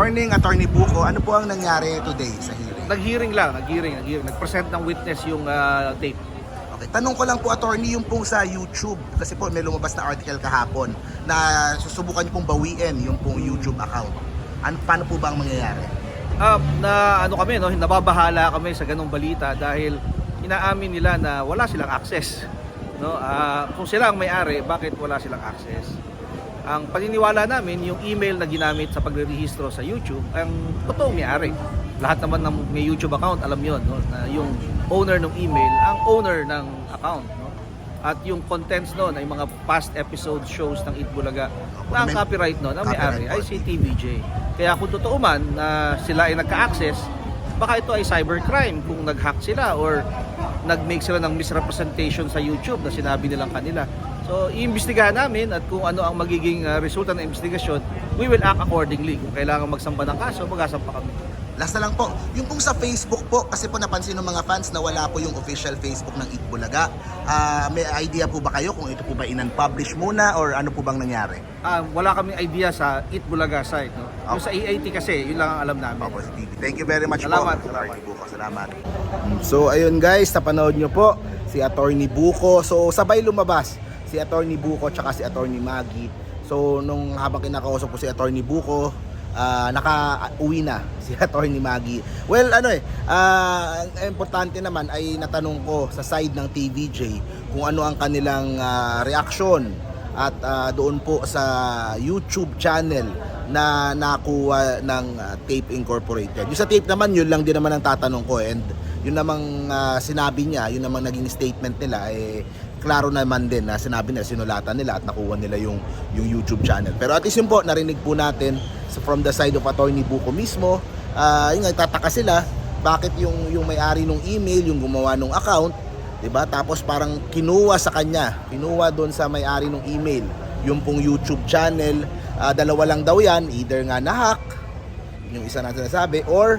Morning, Attorney Buko. Ano po ang nangyari today sa hearing? Nag-hearing lang, nag-hearing, nag-hearing. Nag-present ng witness yung ah, tape. Okay, tanong ko lang po, Attorney, yung pong sa YouTube. Kasi po may lumabas na article kahapon na susubukan niyo pong bawiin yung pong YouTube account. Ano, paano po ba ang mangyayari? Ah, na ano kami, no, nababahala kami sa ganong balita dahil inaamin nila na wala silang access. No? Ah, kung sila ang may-ari, bakit wala silang access? Ang paniniwala namin, yung email na ginamit sa pagre-rehistro sa YouTube, ang totoong may-ari. Lahat naman ng may YouTube account, alam yon no? na yung owner ng email, ang owner ng account. No? At yung contents noon ay mga past episode shows ng Itbulaga na ang copyright noon, ang may-ari ay si TVJ. Kaya kung totoo man na sila ay nagka-access, baka ito ay cybercrime kung nag-hack sila or nag-make sila ng misrepresentation sa YouTube na sinabi nilang kanila. So, iimbestigahan namin at kung ano ang magiging uh, resulta ng investigasyon, we will act accordingly. Kung kailangan magsampa ng kaso, magasampa kami. Last na lang po, yung pong sa Facebook po, kasi po napansin ng mga fans na wala po yung official Facebook ng Itbulaga. Ah, may idea po ba kayo kung ito po ba inan-publish muna or ano po bang nangyari? Ah, wala kaming idea sa Itbulaga site. No? Yung sa EAT kasi, yun lang ang alam namin. Opo, TV. Thank you very much Salamat. po. Attorney Buko, salamat. So ayun guys, napanood nyo po si Attorney Buko. So sabay lumabas si Attorney Buko tsaka si Attorney Maggie. So nung habang kinakausap ko si Attorney Buko, ah, naka-uwi na si Attorney Maggie. Well, ano eh, ang importante naman ay natanong ko sa side ng TVJ kung ano ang kanilang ah, reaksyon at ah, doon po sa YouTube channel na nakuha ng ah, Tape Incorporated. Yung sa tape naman, yun lang din naman ang tatanong ko and yun namang ah, sinabi niya, yun namang naging statement nila eh klaro naman din na sinabi nila, sinulatan nila at nakuha nila yung, yung YouTube channel. Pero at least yun po, narinig po natin from the side of Attorney Buko mismo, ah yun nga, tataka sila, bakit yung, yung may-ari ng email, yung gumawa ng account, 'di ba? Tapos parang kinuha sa kanya, kinuha doon sa may-ari ng email, yung pong YouTube channel, ah, dalawa lang daw 'yan, either nga na-hack, yung isa na sinasabi or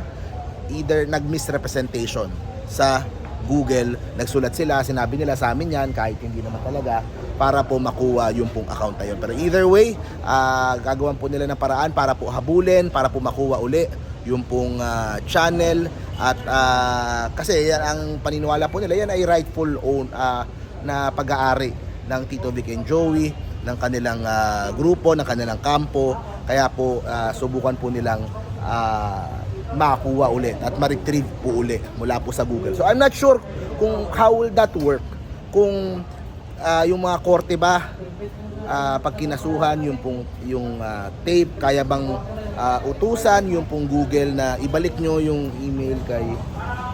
either nag-misrepresentation sa Google, nagsulat sila, sinabi nila sa amin yan, kahit hindi naman talaga, para po makuha yung pong account na yun. Pero either way, ah, gagawan po nila ng paraan para po habulin, para po makuha uli yung pong ah, channel at ah, kasi yan ang paniniwala po nila yan ay rightful own ah, na pag-aari ng Tito Vic and Joey ng kanilang ah, grupo, ng kanilang kampo kaya po ah, subukan po nilang ah, makuha ulit at ma-retrieve po uli mula po sa Google. So I'm not sure kung how will that work kung ah, yung mga korte ba ah, pag kinasuhan yung pong yung ah, tape kaya bang ah, utusan yung pong Google na ibalik nyo yung email kay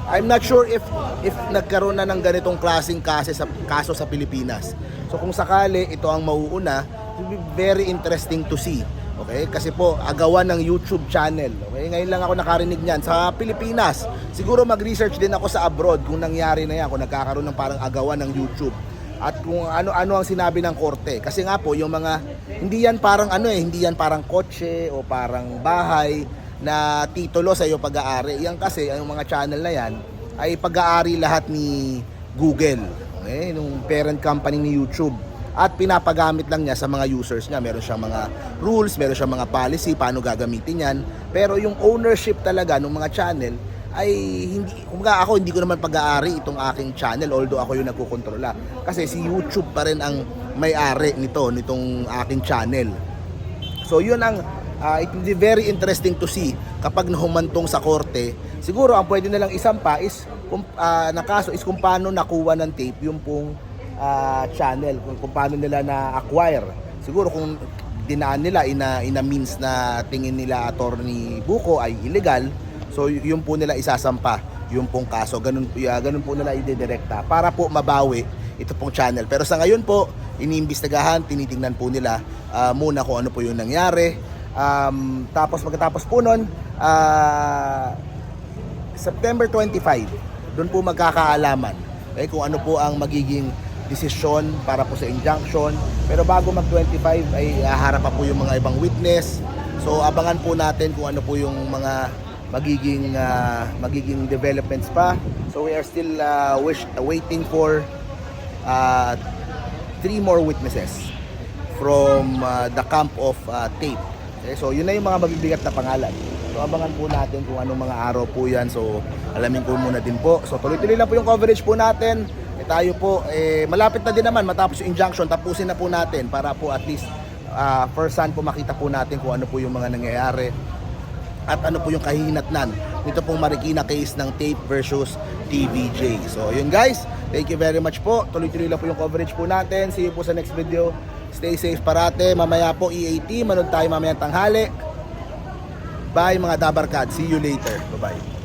I'm not sure if if nagkaroon na ng ganitong klaseng kaso sa kaso sa Pilipinas. So kung sakali ito ang mauuna, it be very interesting to see. Okay? Kasi po agawan ng YouTube channel. Okay? Ngayon lang ako nakarinig niyan sa Pilipinas. Siguro mag-research din ako sa abroad kung nangyari na yan, kung nagkakaroon ng parang agawan ng YouTube at kung ano-ano ang sinabi ng korte. Kasi nga po, yung mga, hindi yan parang ano eh, hindi yan parang kotse o parang bahay na titulo sa iyo pag-aari. Yan kasi, ang mga channel na yan, ay pag-aari lahat ni Google. Okay? Nung parent company ni YouTube. At pinapagamit lang niya sa mga users niya. Meron siyang mga rules, meron siyang mga policy, paano gagamitin yan. Pero yung ownership talaga ng mga channel, ay hindi kumbaga ako hindi ko naman pag-aari itong aking channel although ako yung nagkokontrola kasi si YouTube pa rin ang may-ari nito nitong aking channel so yun ang ah, it will be very interesting to see kapag nahumantong sa korte siguro ang pwede nilang isampa is kung ah, na kaso is kung paano nakuha ng tape yung pong ah, channel kung, kung paano nila na-acquire siguro kung dinaan nila ina ina means na tingin nila attorney Buko ay illegal So yun po nila isasampa, yung pong kaso, ganun, ah, ganun po nila idedirekta para po mabawi ito pong channel. Pero sa ngayon po, iniimbestigahan, tinitingnan po nila ah, muna kung ano po yung nangyari. Um, tapos pagkatapos po nun, ah, September 25, doon po magkakaalaman okay, kung ano po ang magiging desisyon para po sa injunction. Pero bago mag-25 ay haharap pa po yung mga ibang witness. So abangan po natin kung ano po yung mga magiging ah, magiging developments pa. So we are still ah, wish, waiting for uh, three more witnesses from ah, the camp of ah, tape. Okay, so yun na yung mga mabibigat na pangalan. So abangan po natin kung anong mga araw po yan. So alamin ko muna din po. So tuloy-tuloy lang po yung coverage po natin. Tayo po, eh, malapit na din naman matapos yung injunction. Tapusin na po natin para po at least ah, first hand po makita po natin kung ano po yung mga nangyayari at ano po yung kahinatnan nito pong Marikina case ng tape versus TVJ. So yun guys, thank you very much po. Tuloy-tuloy lang po yung coverage po natin. See you po sa next video. Stay safe parate. Mamaya po EAT, manood tayo mamaya tanghali. Bye mga Dabarkad. See you later. Bye-bye.